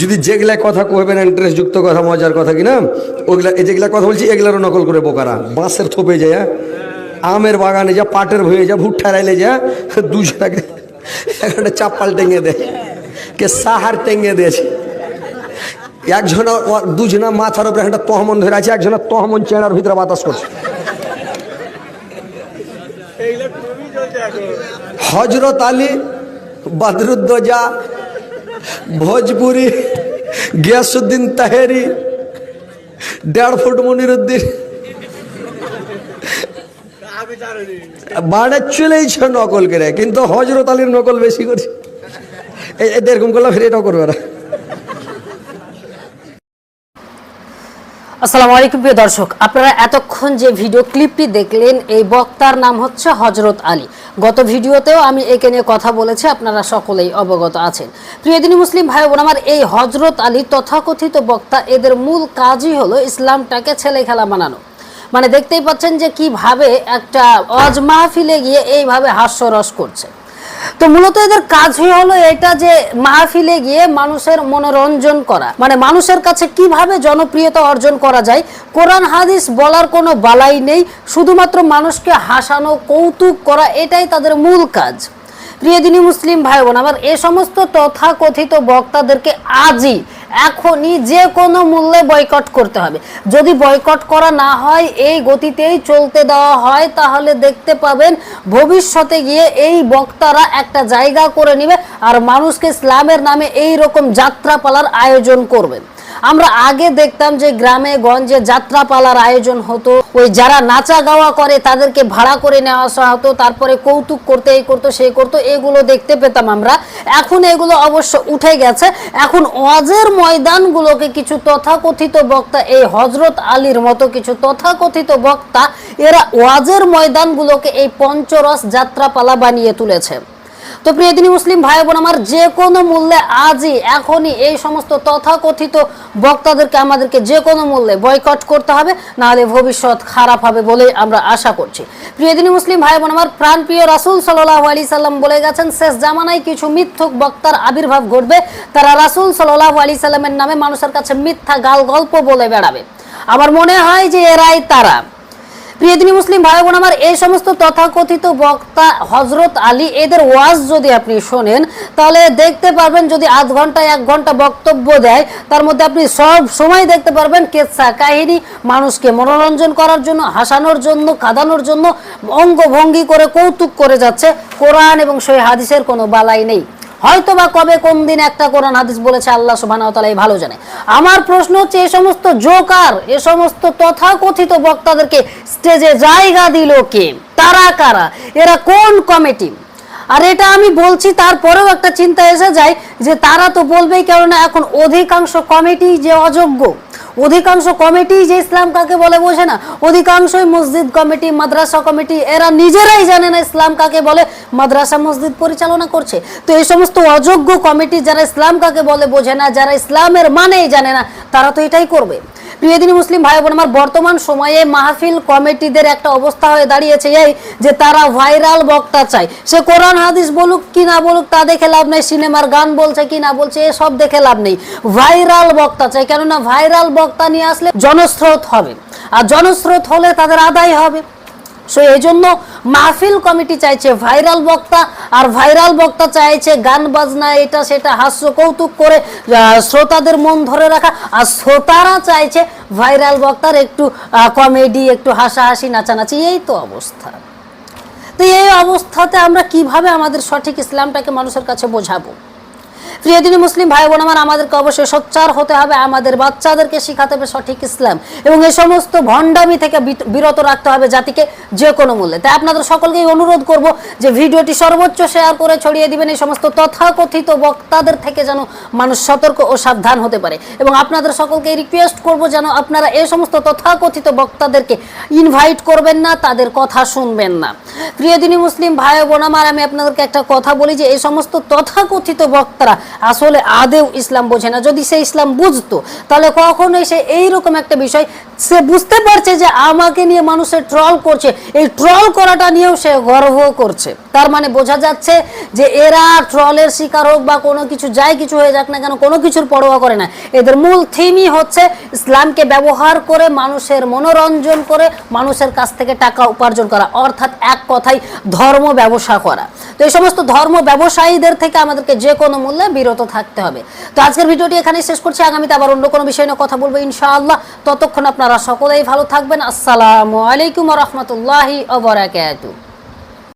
যদি যেগুলা কথা কইবেন ইন্টারেস্ট যুক্ত কথা, মজার কথা কিনা, ওগুলা যেগুলা কথা বলছি, এগুলারও নকল করে বোকারা। বাঁশের থোপে যায় হ্যাঁ? আমের বাগানে যা পাটের ভয়ে যা ভুট্টা রাইলে যা দুজনাকে একটা চাপ্পাল টেঙে দেয়। কে সাহার টেঙে দিয়েছে। একজনা দুজনা মাথার উপরে একটা তহমন ধরে আছে, একজনা তহমন চেনার ভিতরে বাতাস করছে। হজরত আলী, বদরুদ্দোজা ভোজপুরি গিয়াসুদ্দিন তাহেরি, দেড় ফুট মনিরুদ্দিন। বাড়ে চলেইছে নকল করে, কিন্তু হজরত আলীর নকল বেশি করছে। এই এরকম করলে ফের এটাও করবে না। আসসালামু আলাইকুম প্রিয় দর্শক, আপনারা এতক্ষণ যে ভিডিও ক্লিপটি দেখলেন, এই বক্তার নাম হচ্ছে হজরত আলী। গত ভিডিওতেও আমি একে নিয়ে কথা বলেছি, আপনারা সকলেই অবগত আছেন। প্রিয় দিনী মুসলিম ভাই বোন আমার, এই হজরত আলী তথাকথিত বক্তা, এদের মূল কাজই হলো ইসলামটাকে ছেলে খেলা বানানো মানে দেখতেই পাচ্ছেন যে কীভাবে একটা অজ মাহফিলে গিয়ে এইভাবে হাস্যরস করছে। তো মূলত এদের কাজ হলো এটা যে মাহফিলে গিয়ে মানুষের মনোরঞ্জন করা। মানে মানুষের কাছে কীভাবে জনপ্রিয়তা অর্জন করা যায়, কোরআন, হাদিস বলার কোনো বালাই নেই, শুধুমাত্র মানুষকে হাসানো, কৌতুক করা, এটাই তাদের মূল কাজ। প্রিয় দিনী মুসলিম ভাই বোন আবার এ সমস্ত তথাকথিত বক্তাদেরকে আজই এখনই যে কোনো মূল্যে বয়কট করতে হবে। যদি বয়কট করা না হয়, এই গতিতেই চলতে দেওয়া হয়, তাহলে দেখতে পাবেন ভবিষ্যতে গিয়ে এই বক্তারা একটা জায়গা করে নেবে আর মানুষকে ইসলামের নামে এই রকম যাত্রাপালার আয়োজন করবেন। আমরা আগে দেখতাম যে গ্রামে গঞ্জে যাত্রাপালার আয়োজন হতো। ওই যারা নাচা গাওয়া করে তাদেরকে ভাড়া করে নেওয়া আসা হতো, তারপরে কৌতুক করতে, এই করতো, সেই করতো, এগুলো দেখতে পেতাম আমরা। এখন এগুলো অবশ্য উঠে গেছে। এখন অজের ময়দানগুলোকে কিছু তথাকথিত বক্তা, এই হজরত আলীর মতো কিছু তথাকথিত বক্তা, এরা ওয়াজের ময়দানগুলোকে এই পঞ্চরস যাত্রাপালা বানিয়ে তুলেছে। তো প্রিয়দিনী মুসলিম ভাই বোন, আমার যে কোনো মূল্যে আজই, এখনই এই সমস্ত তথাকথিত বক্তাদেরকে আমাদেরকে যে কোনো মূল্যে বয়কট করতে হবে, নাহলে ভবিষ্যৎ খারাপ হবে বলেই আমরা আশা করছি। প্রিয়দিনী মুসলিম ভাই বোন, আমার প্রাণপ্রিয় রাসুল সাল্লাহ আলি সাল্লাম বলে গেছেন, শেষ জামানায় কিছু মিথ্যুক বক্তার আবির্ভাব ঘটবে, তারা রাসুল সাল্লাহ আলি সাল্লামের নামে মানুষের কাছে মিথ্যা গাল গল্প বলে বেড়াবে। আমার মনে হয় যে এরাই তারা। প্রিয়দিনী মুসলিম ভাই বোন আমার, এই সমস্ত তথাকথিত বক্তা হজরত আলী, এদের ওয়াজ যদি আপনি শোনেন, তাহলে দেখতে পারবেন যদি আধ ঘণ্টা, এক ঘণ্টা বক্তব্য দেয়, তার মধ্যে আপনি সব সময় দেখতে পারবেন কেচ্ছা কাহিনী, মানুষকে মনোরঞ্জন করার জন্য, হাসানোর জন্য, কাঁদানোর জন্য, অঙ্গভঙ্গি করে কৌতুক করে যাচ্ছে। কোরআন এবং সেই হাদিসের কোনো বালাই নেই। হয়তো বা কবে, কোন দিন একটা কোরআন হাদিস বলেছে, আল্লাহ তাআলা এই ভালো জানে। আমার প্রশ্ন হচ্ছে, এ সমস্ত জোকার, এ সমস্ত তথাকথিত বক্তাদেরকে স্টেজে জায়গা দিল কে? তারা কারা? এরা কোন কমিটি? আর এটা আমি বলছি, তারপরেও একটা চিন্তা এসে যায় যে তারা তো বলবেই, কেননা এখন অধিকাংশ কমিটি যে অযোগ্য। অধিকাংশ কমিটি যে ইসলাম কাকে বলে বোঝে না। অধিকাংশই মসজিদ কমিটি, মাদ্রাসা কমিটি, এরা নিজেরাই জানে না ইসলাম কাকে বলে, মাদ্রাসা মসজিদ পরিচালনা করছে। তো এই সমস্ত অযোগ্য কমিটি যারা ইসলাম কাকে বলে বোঝে না, যারা ইসলামের মানেই জানে না, তারা তো এটাই করবে। প্রিয়দিনী মুসলিম ভাই বোন, আমার বর্তমান সময়ে মাহফিল কমিটিদের একটা অবস্থা হয়ে দাঁড়িয়েছে এই যে তারা ভাইরাল বক্তা চায় সে কোরআন, হাদিস বলুক, কি না বলুক, তা দেখে লাভ নেই। সিনেমার গান বলছে, কি না বলছে এসব দেখে লাভ নেই। ভাইরাল বক্তা চাই, কেননা ভাইরাল বক্তা নিয়ে আসলে জনস্রোত হবে। আর জনস্রোত হলে তাদের আদায় হবে। সো এই জন্য মাহফিল কমিটি চাইছে ভাইরাল বক্তা, আর ভাইরাল বক্তা চাইছে গান বাজনা, এটা সেটা হাস্য কৌতুক করে শ্রোতাদের মন ধরে রাখা। আর শ্রোতারা চাইছে ভাইরাল বক্তার একটু কমেডি, একটু হাসাহাসি, নাচানাচি, এই তো অবস্থা। তো এই অবস্থাতে আমরা কীভাবে আমাদের সঠিক ইসলামটাকে মানুষের কাছে বোঝাবো? প্রিয়দিনী মুসলিম ভাই বোন আমার, আমাদেরকে অবশ্যই সোচ্চার হতে হবে, আমাদের বাচ্চাদেরকে শেখাতে হবে সঠিক ইসলাম এবং এই সমস্ত ভণ্ডামি থেকে বিরত রাখতে হবে জাতিকে যে কোনো মূল্যে। তাই আপনাদের সকলকেই অনুরোধ করব যে ভিডিওটি সর্বোচ্চ শেয়ার করে ছড়িয়ে দিবেন, এই সমস্ত তথাকথিত বক্তাদের থেকে যেন মানুষ সতর্ক ও সাবধান হতে পারে। এবং আপনাদের সকলকে রিকোয়েস্ট করব যেন আপনারা এই সমস্ত তথাকথিত বক্তাদেরকে ইনভাইট করবেন না, তাদের কথা শুনবেন না। প্রিয়দিনী মুসলিম ভাই বোন আমার, আমি আপনাদেরকে একটা কথা বলি যে এই সমস্ত তথাকথিত বক্তারা আসলে আদেও ইসলাম বোঝে না। যদি সে ইসলাম বুঝতো, তাহলে কখনোই সে এইরকম একটা বিষয় সে বুঝতে পারছে যে আমাকে নিয়ে মানুষের ট্রল করছে। এই ট্রল করাটা নিয়েও সে গর্ব করছে। তার মানে বোঝা যাচ্ছে যে এরা ট্রলের শিকার হোক বা কোনো কিছু, যাই কিছু হয়ে যাক না কেন, কোনো কিছুর পরোয়া করে না। এদের মূল থিমই হচ্ছে ইসলামকে ব্যবহার করে মানুষের মনোরঞ্জন করে মানুষের কাছ থেকে টাকা উপার্জন করা, অর্থাৎ এক কথায় ধর্ম ব্যবসা করা। তো এই সমস্ত ধর্ম ব্যবসায়ীদের থেকে আমাদেরকে যে কোনো মূল্যে বিরত থাকতে হবে। তো আজকের ভিডিওটি এখানে শেষ করছি। আগামীতে আবার অন্য কোনো বিষয় নিয়ে কথা বলব ইনশাআল্লাহ। ততক্ষণ আপনারা সকলেই ভালো থাকবেন। আসসালামু আলাইকুম রহমতুল্লাহি ওবরাকাতুহু